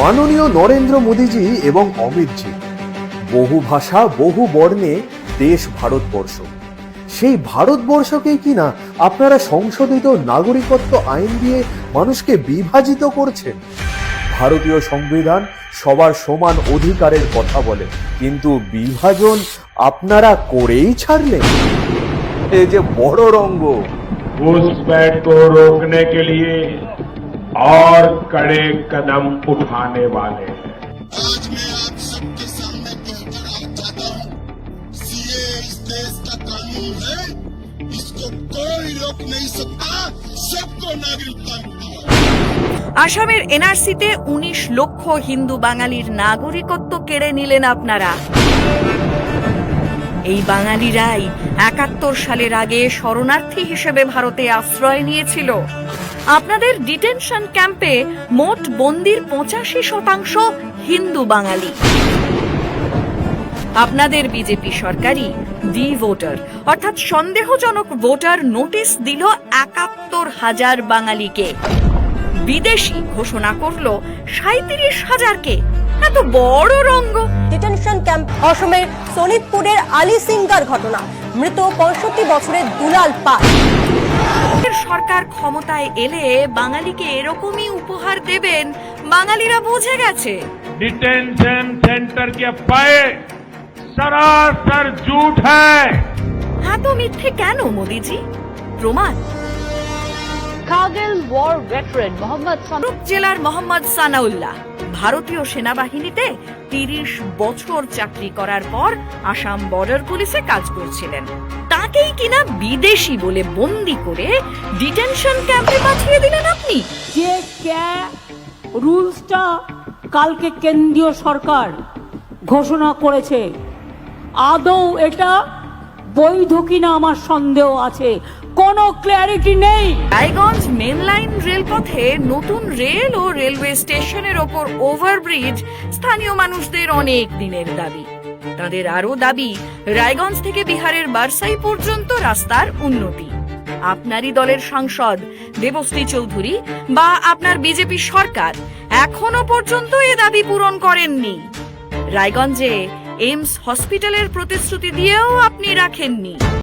মাননীয় নরেন্দ্র মোদীজি এবং অমিতজি বহু ভাষা, বহু বর্ণে দেশ ভারতবর্ষ। সেই ভারতবর্ষকেই কিনা আপনারা সংশোধিত নাগরিকত্ব আইন দিয়ে মানুষকে বিভাজিত করছেন? ভারতীয় সংবিধান সবার সমান অধিকারের কথা বলে, কিন্তু বিভাজন আপনারা করেই ছাড়লেন। এ যে বড় রঙ্গ। और कड़े कदम उठाने वाले हैं आज मैं आप सबके सामने कहकर चाहता हूँ सीए इस देश का कानून है इसको कोई रोक नहीं सकता सबको नागरिकता मिलती है আসামের এনআরসিতে উনিশ লক্ষ হিন্দু বাঙালির নাগরিকত্ব কেড়ে নিলেন আপনারা এই বাঙালিরাই একাত্তর সালের আগে শরণার্থী হিসেবে ভারতে আশ্রয় নিয়েছিল। আপনাদের ডিটেনশন ক্যাম্পে মোট বন্দির পঁচাশি শতাংশ হিন্দু বাঙালি। আপনাদের বিজেপি সরকারই ডি ভোটার। অর্থাৎ সন্দেহজনক ভোটার নোটিশ দিল একাত্তর হাজার বাঙালিকে। বিদেশি ঘোষণা করল সাঁত্রিশ হাজারকে। এত বড় রঙ্গ ডিটেনশন ক্যাম্প অসমের শোনিতপুরের আলী সিংগার ঘটনা মৃত পঁয়ষট্টি বছরের দুলাল পাল এর সরকার ক্ষমতায় এলে বাঙালিকে এরকমই উপহার দেবেন বাঙালিরা বুঝে গেছে डिटेंशन सेंटर के अफवाहें सरासर झूठ है এত মিথ্যে কেন মোদিজি প্রমাণ কার্গিল ওয়ার ভেটারেন মোহাম্মদ জেলার মোহাম্মদ সানাউল্লাহ। ভারতীয় সেনাবাহিনীতে তিরিশ বছর চাকরি করার পর আসাম বর্ডার পুলিশে কাজ করছিলেন। তাকেই কিনা বিদেশি বলে বন্দি করে ডিটেনশন ক্যাম্পে পাঠিয়ে দিলেন আপনি। যে ক্যা রুলসটা কালকে কেন্দ্রীয় সরকার ঘোষণা করেছে আদৌ এটা বৈধ কিনা আমার সন্দেহ আছে? কোনো ক্ল্যারিটি নেই। রায়গঞ্জ মেন লাইন রেলপথে নতুন রেল ও রেলওয়ে স্টেশনের ওপর ওভারব্রিজ স্থানীয় মানুষদের অনেক দিনের দাবি। তাদের আরও দাবি, রায়গঞ্জ থেকে বিহারের বারসাই পর্যন্ত রাস্তার উন্নতি। আপনারই দলের সাংসদ দেবশ্রী চৌধুরী বা আপনার বিজেপি সরকার এখনও পর্যন্ত এ দাবি পূরণ করেননি। রায়গঞ্জে এইমস হসপিটালের প্রতিশ্রুতি দিয়েও আপনি রাখেননি।